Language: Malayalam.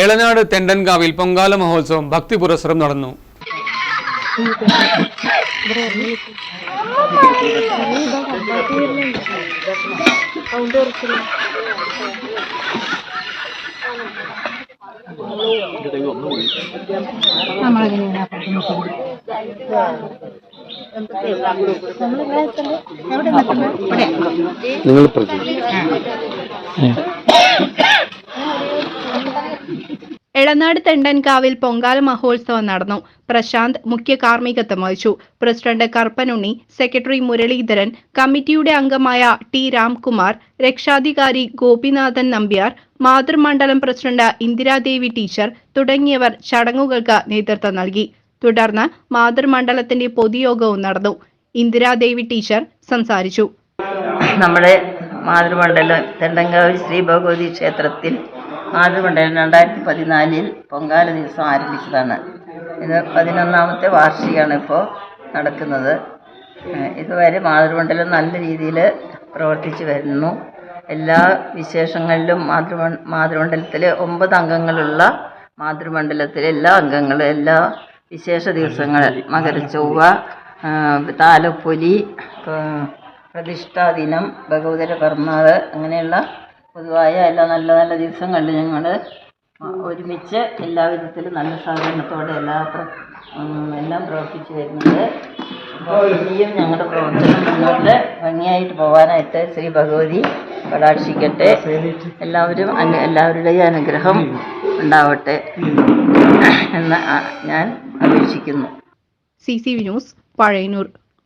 ഏളനാട് തെണ്ടൻകാവിൽ പൊങ്കാല മഹോത്സവം ഭക്തി പുരസ്സരം നടന്നു. നിങ്ങൾ പ്രതി എളനാട് തെണ്ടൻകാവിൽ പൊങ്കാല മഹോത്സവം നടന്നു. പ്രശാന്ത് മുഖ്യ കാർമ്മികത്വം വഹിച്ചു. പ്രസിഡന്റ് കർപ്പനുണ്ണി സെക്രട്ടറി മുരളീധരൻ കമ്മിറ്റിയുടെ അംഗമായ ടി രാംകുമാർ രക്ഷാധികാരി ഗോപിനാഥൻ നമ്പ്യാർ മാതൃമണ്ഡലം പ്രസിഡന്റ് ഇന്ദിരാദേവി ടീച്ചർ തുടങ്ങിയവർ ചടങ്ങുകൾക്ക് നേതൃത്വം നൽകി. തുടർന്ന് മാതൃമണ്ഡലത്തിന്റെ പൊതുയോഗവും നടന്നു. ഇന്ദിരാദേവി ടീച്ചർ സംസാരിച്ചു. നമ്മുടെ മാതൃമണ്ഡലം തെണ്ടങ്കാവ് ശ്രീ ഭഗവതി ക്ഷേത്രത്തിൽ മാതൃമണ്ഡലം രണ്ടായിരത്തി പതിനാലിൽ പൊങ്കാല ദിവസം ആരംഭിച്ചതാണ്. ഇത് പതിനൊന്നാമത്തെ വാർഷികമാണ് ഇപ്പോൾ നടക്കുന്നത്. ഇതുവരെ മാതൃമണ്ഡലം നല്ല രീതിയിൽ പ്രവർത്തിച്ചു വരുന്നു. എല്ലാ വിശേഷങ്ങളിലും മാതൃമ മാതൃമണ്ഡലത്തിൽ ഒമ്പത് അംഗങ്ങളുള്ള മാതൃമണ്ഡലത്തിലെ എല്ലാ അംഗങ്ങളും എല്ലാ വിശേഷ ദിവസങ്ങൾ മകരച്ചൊവ്വ താലപ്പൊലി ആ, പ്രതിഷ്ഠാ ദിനം ഭഗവതര പിറന്നാൾ അങ്ങനെയുള്ള പൊതുവായ എല്ലാ നല്ല നല്ല ദിവസങ്ങളിൽ ഞങ്ങൾ ഒരുമിച്ച് എല്ലാ വിധത്തിലും നല്ല സഹകരണത്തോടെ എല്ലാ എല്ലാം പ്രവർത്തിച്ചു വരുന്നുണ്ട്. അപ്പോൾ ഇനിയും ഞങ്ങളുടെ പ്രവർത്തനം മുന്നോട്ട് ഭംഗിയായിട്ട് പോകാനായിട്ട് ശ്രീ ഭഗവതി കടാക്ഷിക്കട്ടെ. എല്ലാവരും എല്ലാവരുടെയും അനുഗ്രഹം ഉണ്ടാവട്ടെ എന്ന് ഞാൻ അപേക്ഷിക്കുന്നു. C C V news Pazhayannur.